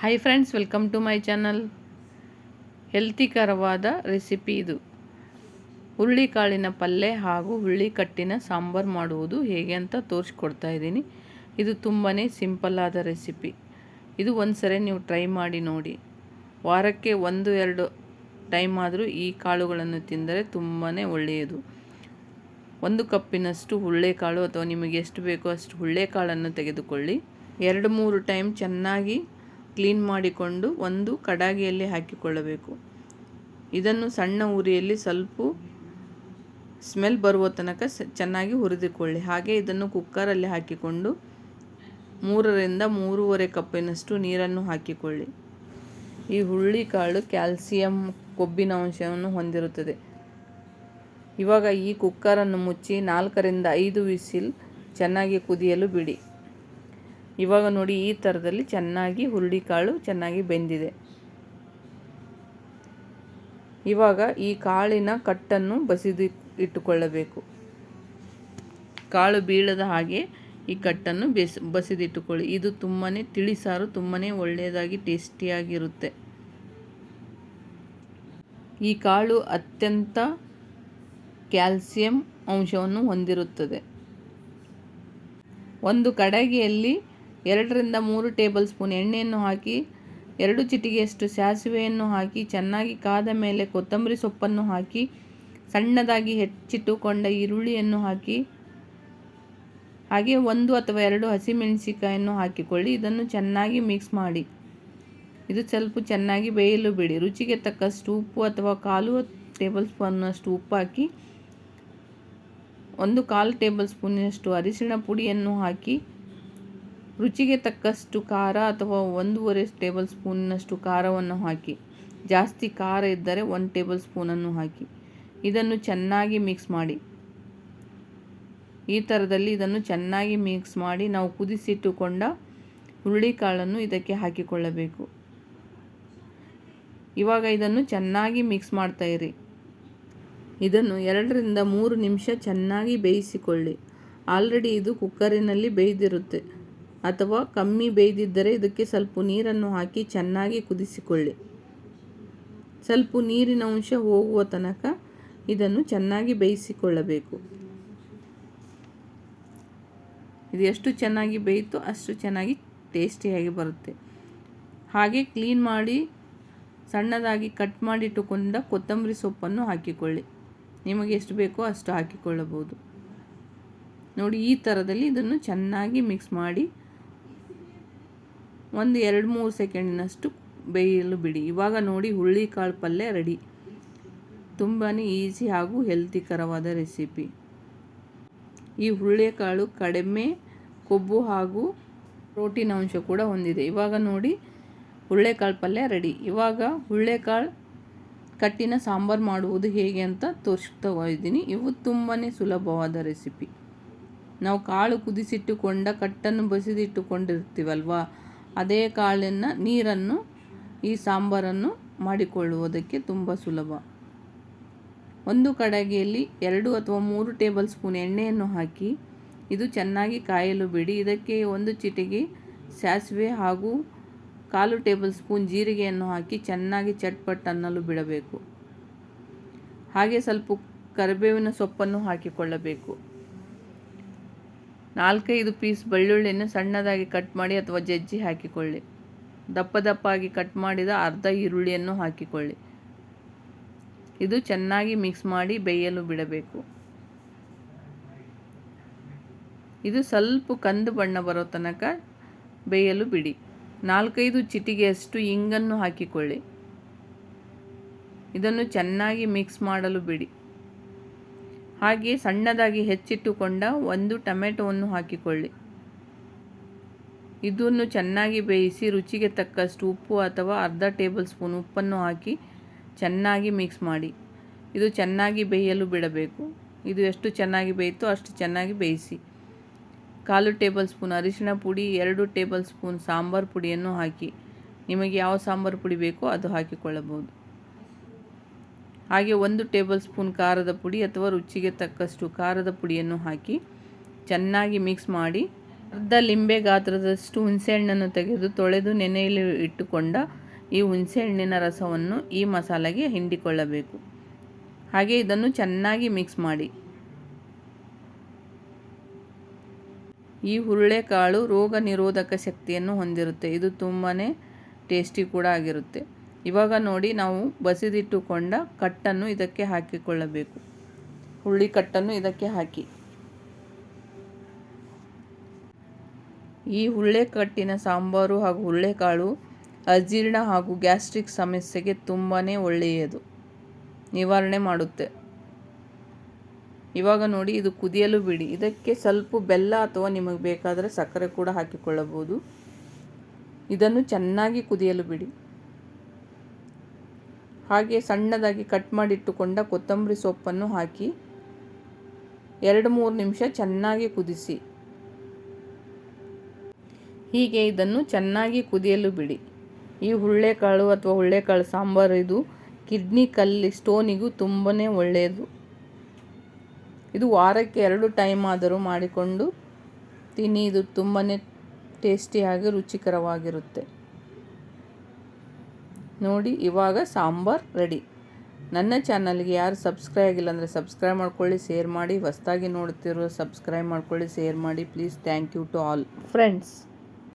Hi friends welcome to my channel ಹೆಲ್ತಿಕರವಾದ recipe ಇದು. ಹುರುಳಿಕಾಳಿನ ಪಲ್ಯ ಹಾಗೂ ಹುರುಳಿಕಟ್ಟಿನ ಸಾಂಬಾರು ಮಾಡುವುದು ಹೇಗೆ ಅಂತ ತೋರಿಸ್ಕೊಡ್ತಾ ಇದ್ದೀನಿ. ಇದು ತುಂಬಾ ಸಿಂಪಲ್ ಆದ ರೆಸಿಪಿ ಇದು ಒಂದು ಸರಿ ನೀವು ಟ್ರೈ ಮಾಡಿ ನೋಡಿ. ವಾರಕ್ಕೆ ಒಂದು, ಎರಡು ಟೈಮ್ ಆದರೂ ಈ ಕಾಳುಗಳನ್ನು ತಿಂದರೆ ತುಂಬಾ ಒಳ್ಳೆಯದು. ಒಂದು ಕಪ್ಪಿನಷ್ಟು ಹುಳ್ಳೆಕಾಳು ಅಥವಾ ನಿಮಗೆ ಎಷ್ಟು ಬೇಕೋ ಅಷ್ಟು ಹುಳ್ಳೆಕಾಳನ್ನು ತೆಗೆದುಕೊಳ್ಳಿ. ಎರಡು, ಮೂರು ಟೈಮ್ ಚೆನ್ನಾಗಿ ಕ್ಲೀನ್ ಮಾಡಿಕೊಂಡು ಒಂದು ಕಡಾಗಿಯಲ್ಲಿ ಹಾಕಿಕೊಳ್ಳಬೇಕು. ಇದನ್ನು ಸಣ್ಣ ಉರಿಯಲ್ಲಿ ಸ್ವಲ್ಪ ಸ್ಮೆಲ್ ಬರುವ ತನಕ ಚೆನ್ನಾಗಿ ಹುರಿದುಕೊಳ್ಳಿ. ಹಾಗೆ ಇದನ್ನು ಕುಕ್ಕರಲ್ಲಿ ಹಾಕಿಕೊಂಡು ಮೂರರಿಂದ ಮೂರುವರೆ ಕಪ್ಪಿನಷ್ಟು ನೀರನ್ನು ಹಾಕಿಕೊಳ್ಳಿ. ಈ ಹುರುಳಿಕಾಳು ಕ್ಯಾಲ್ಸಿಯಂ ಕೊಬ್ಬಿನ ಅಂಶವನ್ನು ಹೊಂದಿರುತ್ತದೆ. ಇವಾಗ ಈ ಕುಕ್ಕರನ್ನು ಮುಚ್ಚಿ ನಾಲ್ಕರಿಂದ ಐದು ವಿಸಿಲ್ ಚೆನ್ನಾಗಿ ಕುದಿಯಲು ಬಿಡಿ. ಇವಾಗ ನೋಡಿ ಈ ಥರದಲ್ಲಿ ಚೆನ್ನಾಗಿ ಹುರುಳಿಕಾಳು ಚೆನ್ನಾಗಿ ಬೆಂದಿದೆ. ಇವಾಗ ಈ ಕಾಳಿನ ಕಟ್ಟನ್ನು ಬಸಿದು ಇಟ್ಟುಕೊಳ್ಳಬೇಕು. ಕಾಳು ಬೀಳದ ಹಾಗೆ ಈ ಕಟ್ಟನ್ನು ಬೆಸ್ ಬಸಿದಿಟ್ಟುಕೊಳ್ಳಿ ಇದು ತುಂಬಾ ತಿಳಿಸಾರು ತುಂಬಾ ಒಳ್ಳೆಯದಾಗಿ ಟೇಸ್ಟಿಯಾಗಿರುತ್ತೆ. ಈ ಕಾಳು ಅತ್ಯಂತ ಕ್ಯಾಲ್ಸಿಯಂ ಅಂಶವನ್ನು ಹೊಂದಿರುತ್ತದೆ. ಒಂದು ಕಡಗಿಯಲ್ಲಿ ಎರಡರಿಂದ ಮೂರು ಟೇಬಲ್ ಸ್ಪೂನ್ ಎಣ್ಣೆಯನ್ನು ಹಾಕಿ, ಎರಡು ಚಿಟಿಗೆಯಷ್ಟು ಸಾಸಿವೆಯನ್ನು ಹಾಕಿ, ಚೆನ್ನಾಗಿ ಕಾದ ಮೇಲೆ ಕೊತ್ತಂಬರಿ ಸೊಪ್ಪನ್ನು ಹಾಕಿ, ಸಣ್ಣದಾಗಿ ಹೆಚ್ಚಿಟ್ಟುಕೊಂಡ ಈರುಳ್ಳಿಯನ್ನು ಹಾಕಿ, ಹಾಗೆ ಒಂದು ಅಥವಾ ಎರಡು ಹಸಿಮೆಣಸಿಕಾಯನ್ನು ಹಾಕಿಕೊಳ್ಳಿ. ಇದನ್ನು ಚೆನ್ನಾಗಿ ಮಿಕ್ಸ್ ಮಾಡಿ. ಇದು ಸ್ವಲ್ಪ ಚೆನ್ನಾಗಿ ಬೇಯಲು ಬಿಡಿ. ರುಚಿಗೆ ತಕ್ಕಷ್ಟು ಉಪ್ಪು ಅಥವಾ ಕಾಲು ಟೇಬಲ್ ಸ್ಪೂನ್ನಷ್ಟು ಉಪ್ಪು ಹಾಕಿ, ಒಂದು ಕಾಲು ಟೇಬಲ್ ಸ್ಪೂನಿನಷ್ಟು ಅರಿಶಿಣ ಪುಡಿಯನ್ನು ಹಾಕಿ ರುಚಿಗೆ ತಕ್ಕಷ್ಟು ಖಾರ ಅಥವಾ ಒಂದೂವರೆ ಟೇಬಲ್ ಸ್ಪೂನಿನಷ್ಟು ಖಾರವನ್ನು ಹಾಕಿ. ಜಾಸ್ತಿ ಖಾರ ಇದ್ದರೆ ಒಂದು ಟೇಬಲ್ ಸ್ಪೂನನ್ನು ಹಾಕಿ. ಇದನ್ನು ಚೆನ್ನಾಗಿ ಮಿಕ್ಸ್ ಮಾಡಿ. ಈ ಥರದಲ್ಲಿ ಇದನ್ನು ಚೆನ್ನಾಗಿ ಮಿಕ್ಸ್ ಮಾಡಿ ನಾವು ಕುದಿಸಿಟ್ಟುಕೊಂಡ ಹುರುಳಿಕಾಳನ್ನು ಇದಕ್ಕೆ ಹಾಕಿಕೊಳ್ಳಬೇಕು. ಇವಾಗ ಇದನ್ನು ಚೆನ್ನಾಗಿ ಮಿಕ್ಸ್ ಮಾಡ್ತಾಯಿರಿ ಇದನ್ನು ಎರಡರಿಂದ ಮೂರು ನಿಮಿಷ ಚೆನ್ನಾಗಿ ಬೇಯಿಸಿಕೊಳ್ಳಿ. ಆಲ್ರೆಡಿ ಇದು ಕುಕ್ಕರಿನಲ್ಲಿ ಬೇಯ್ದಿರುತ್ತೆ. ಅಥವಾ ಕಮ್ಮಿ ಬೇಯ್ದಿದ್ದರೆ ಇದಕ್ಕೆ ಸ್ವಲ್ಪ ನೀರನ್ನು ಹಾಕಿ ಚೆನ್ನಾಗಿ ಕುದಿಸಿಕೊಳ್ಳಿ. ಸ್ವಲ್ಪ ನೀರಿನ ಅಂಶ ಹೋಗುವ ತನಕ ಇದನ್ನು ಚೆನ್ನಾಗಿ ಬೇಯಿಸಿಕೊಳ್ಳಬೇಕು. ಇದು ಎಷ್ಟು ಚೆನ್ನಾಗಿ ಬೇಯಿತು ಅಷ್ಟು ಚೆನ್ನಾಗಿ ಟೇಸ್ಟಿಯಾಗಿ ಬರುತ್ತೆ. ಹಾಗೆ ಕ್ಲೀನ್ ಮಾಡಿ, ಸಣ್ಣದಾಗಿ ಕಟ್ ಮಾಡಿಟ್ಟುಕೊಂಡ ಕೊತ್ತಂಬರಿ ಸೊಪ್ಪನ್ನು ಹಾಕಿಕೊಳ್ಳಿ. ನಿಮಗೆ ಎಷ್ಟು ಬೇಕೋ ಅಷ್ಟು ಹಾಕಿಕೊಳ್ಳಬಹುದು. ನೋಡಿ, ಈ ಥರದಲ್ಲಿ ಇದನ್ನು ಚೆನ್ನಾಗಿ ಮಿಕ್ಸ್ ಮಾಡಿ ಒಂದು ಎರಡು ಮೂರು ಸೆಕೆಂಡಿನಷ್ಟು ಬೇಯಲು ಬಿಡಿ. ಇವಾಗ ನೋಡಿ ಹುರುಳಿಕಾಳು ಪಲ್ಯ ರೆಡಿ. ತುಂಬಾ ಈಸಿ ಹಾಗೂ ಹೆಲ್ತಿಕರವಾದ ರೆಸಿಪಿ. ಈ ಹುರುಳಿಕಾಳು ಕಡಿಮೆ ಕೊಬ್ಬು ಹಾಗೂ ಪ್ರೋಟೀನ್ ಅಂಶ ಕೂಡ ಹೊಂದಿದೆ. ಇವಾಗ ನೋಡಿ ಹುರುಳೆಕಾಳು ಪಲ್ಯ ರೆಡಿ. ಇವಾಗ ಹುರುಳೆಕಾಳು ಕಟ್ಟಿನ ಸಾಂಬಾರು ಮಾಡುವುದು ಹೇಗೆ ಅಂತ ತೋರಿಸ್ತಾ ಇದ್ದೀನಿ ಇವು ತುಂಬಾ ಸುಲಭವಾದ ರೆಸಿಪಿ. ನಾವು ಕಾಳು ಕುದಿಸಿಟ್ಟುಕೊಂಡ, ಕಟ್ಟನ್ನು ಬಸಿದಿಟ್ಟುಕೊಂಡಿರ್ತೀವಲ್ವ? ಅದೇ ಕಾಳನ್ನು ನೀರನ್ನು, ಈ ಸಾಂಬಾರನ್ನು ಮಾಡಿಕೊಳ್ಳುವುದಕ್ಕೆ ತುಂಬ ಸುಲಭ. ಒಂದು ಕಡಗೆಯಲ್ಲಿ ಎರಡು ಅಥವಾ ಮೂರು ಟೇಬಲ್ ಸ್ಪೂನ್ ಎಣ್ಣೆಯನ್ನು ಹಾಕಿ, ಇದು ಚೆನ್ನಾಗಿ ಕಾಯಲು ಬಿಡಿ. ಇದಕ್ಕೆ ಒಂದು ಚಿಟಿಗೆ ಸಾಸಿವೆ ಹಾಗೂ ಕಾಲು ಟೇಬಲ್ ಸ್ಪೂನ್ ಜೀರಿಗೆಯನ್ನು ಹಾಕಿ ಚೆನ್ನಾಗಿ ಚಟ್ಪಟ್ ಅನ್ನಲು ಬಿಡಬೇಕು. ಹಾಗೆ ಸ್ವಲ್ಪ ಕರಿಬೇವಿನ ಸೊಪ್ಪನ್ನು ಹಾಕಿಕೊಳ್ಳಬೇಕು. ನಾಲ್ಕೈದು ಪೀಸ್ ಬೆಳ್ಳುಳ್ಳಿಯನ್ನು ಸಣ್ಣದಾಗಿ ಕಟ್ ಮಾಡಿ ಅಥವಾ ಜಜ್ಜಿ ಹಾಕಿಕೊಳ್ಳಿ. ದಪ್ಪ ದಪ್ಪಾಗಿ ಕಟ್ ಮಾಡಿದ ಅರ್ಧ ಈರುಳ್ಳಿಯನ್ನು ಹಾಕಿಕೊಳ್ಳಿ. ಇದು ಚೆನ್ನಾಗಿ ಮಿಕ್ಸ್ ಮಾಡಿ ಬೇಯಲು ಬಿಡಬೇಕು. ಇದು ಸ್ವಲ್ಪ ಕಂದು ಬಣ್ಣ ಬರೋ ತನಕ ಬೇಯಲು ಬಿಡಿ. ನಾಲ್ಕೈದು ಚಿಟಿಗೆಯಷ್ಟು ಇಂಗನ್ನು ಹಾಕಿಕೊಳ್ಳಿ. ಇದನ್ನು ಚೆನ್ನಾಗಿ ಮಿಕ್ಸ್ ಮಾಡಲು ಬಿಡಿ. ಹಾಗೆ ಸಣ್ಣದಾಗಿ ಹೆಚ್ಚಿಟ್ಟುಕೊಂಡ ಒಂದು ಟೊಮೆಟೊವನ್ನು ಹಾಕಿಕೊಳ್ಳಿ. ಇದನ್ನು ಚೆನ್ನಾಗಿ ಬೇಯಿಸಿ ರುಚಿಗೆ ತಕ್ಕಷ್ಟು ಉಪ್ಪು ಅಥವಾ ಅರ್ಧ ಟೇಬಲ್ ಸ್ಪೂನ್ ಉಪ್ಪನ್ನು ಹಾಕಿ ಚೆನ್ನಾಗಿ ಮಿಕ್ಸ್ ಮಾಡಿ. ಇದು ಚೆನ್ನಾಗಿ ಬೇಯಲು ಬಿಡಬೇಕು. ಇದು ಎಷ್ಟು ಚೆನ್ನಾಗಿ ಬೇಯಿತೋ ಅಷ್ಟು ಚೆನ್ನಾಗಿ ಬೇಯಿಸಿ. ಕಾಲು ಟೇಬಲ್ ಸ್ಪೂನ್ ಅರಿಶಿಣ ಪುಡಿ, ಎರಡು ಟೇಬಲ್ ಸ್ಪೂನ್ ಸಾಂಬಾರು ಪುಡಿಯನ್ನು ಹಾಕಿ. ನಿಮಗೆ ಯಾವ ಸಾಂಬಾರು ಪುಡಿ ಬೇಕೋ ಅದು ಹಾಕಿಕೊಳ್ಳಬಹುದು. ಹಾಗೆ ಒಂದು ಟೇಬಲ್ ಸ್ಪೂನ್ ಖಾರದ ಪುಡಿ ಅಥವಾ ರುಚಿಗೆ ತಕ್ಕಷ್ಟು ಖಾರದ ಪುಡಿಯನ್ನು ಹಾಕಿ ಚೆನ್ನಾಗಿ ಮಿಕ್ಸ್ ಮಾಡಿ ಅರ್ಧ ಲಿಂಬೆ ಗಾತ್ರದಷ್ಟು ಹುಣಸೆಹಣ್ಣನ್ನು ತೆಗೆದು ತೊಳೆದು ನೆನೆಯಲ್ಲಿ ಇಟ್ಟುಕೊಂಡ ಈ ಹುಣಸೆಹಣ್ಣಿನ ರಸವನ್ನು ಈ ಮಸಾಲೆಗೆ ಹಿಂಡಿಕೊಳ್ಳಬೇಕು. ಹಾಗೆ ಇದನ್ನು ಚೆನ್ನಾಗಿ ಮಿಕ್ಸ್ ಮಾಡಿ. ಈ ಹುರುಳೆಕಾಳು ರೋಗ ನಿರೋಧಕ ಶಕ್ತಿಯನ್ನು ಹೊಂದಿರುತ್ತೆ. ಇದು ತುಂಬಾ ಟೇಸ್ಟಿ ಕೂಡ ಆಗಿರುತ್ತೆ. ಇವಾಗ ನೋಡಿ ನಾವು ಬಸಿದಿಟ್ಟುಕೊಂಡ ಕಟ್ಟನ್ನು ಇದಕ್ಕೆ ಹಾಕಿಕೊಳ್ಳಬೇಕು. ಹುಳ್ಳಿ ಕಟ್ಟನ್ನು ಇದಕ್ಕೆ ಹಾಕಿ. ಈ ಹುಳ್ಳೆಕಟ್ಟಿನ ಸಾಂಬಾರು ಹಾಗೂ ಹುಳ್ಳೆಕಾಳು ಅಜೀರ್ಣ ಹಾಗೂ ಗ್ಯಾಸ್ಟ್ರಿಕ್ ಸಮಸ್ಯೆಗೆ ತುಂಬಾ ಒಳ್ಳೆಯದು. ನಿವಾರಣೆ ಮಾಡುತ್ತೆ. ಇವಾಗ ನೋಡಿ ಇದು ಕುದಿಯಲು ಬಿಡಿ. ಇದಕ್ಕೆ ಸ್ವಲ್ಪ ಬೆಲ್ಲ ಅಥವಾ ನಿಮಗೆ ಬೇಕಾದರೆ ಸಕ್ಕರೆ ಕೂಡ ಹಾಕಿಕೊಳ್ಳಬಹುದು. ಇದನ್ನು ಚೆನ್ನಾಗಿ ಕುದಿಯಲು ಬಿಡಿ. ಹಾಗೆ ಸಣ್ಣದಾಗಿ ಕಟ್ ಮಾಡಿಟ್ಟುಕೊಂಡ ಕೊತ್ತಂಬರಿ ಸೊಪ್ಪನ್ನು ಹಾಕಿ ಎರಡು ಮೂರು ನಿಮಿಷ ಚೆನ್ನಾಗಿ ಕುದಿಸಿ. ಹೀಗೆ ಇದನ್ನು ಚೆನ್ನಾಗಿ ಕುದಿಯಲು ಬಿಡಿ. ಈ ಹುಳ್ಳೆಕಾಳು ಅಥವಾ ಹುಳ್ಳೆಕಾಳು ಸಾಂಬಾರು ಇದು ಕಿಡ್ನಿ ಕಲ್ಲಿ ಸ್ಟೋನಿಗೂ ತುಂಬಾ ಒಳ್ಳೆಯದು ಇದು ವಾರಕ್ಕೆ ಎರಡು ಟೈಮ್ ಆದರೂ ಮಾಡಿಕೊಂಡು ತಿನ್ನಿ, ಇದು ತುಂಬಾ ಟೇಸ್ಟಿಯಾಗಿ ರುಚಿಕರವಾಗಿರುತ್ತೆ. ನೋಡಿ, ಇವಾಗ ಸಾಂಬಾರ್ ರೆಡಿ. ನನ್ನ ಚಾನಲ್ಗೆ ಯಾರು ಸಬ್ಸ್ಕ್ರೈಬ್ ಆಗಿಲ್ಲ ಅಂದರೆ ಸಬ್ಸ್ಕ್ರೈಬ್ ಮಾಡ್ಕೊಳ್ಳಿ, ಶೇರ್ ಮಾಡಿ. ಹೊಸ್ದಾಗಿ ನೋಡ್ತಿರೋ ಸಬ್ಸ್ಕ್ರೈಬ್ ಮಾಡ್ಕೊಳ್ಳಿ, ಶೇರ್ ಮಾಡಿ. Please thank you to all. Friends.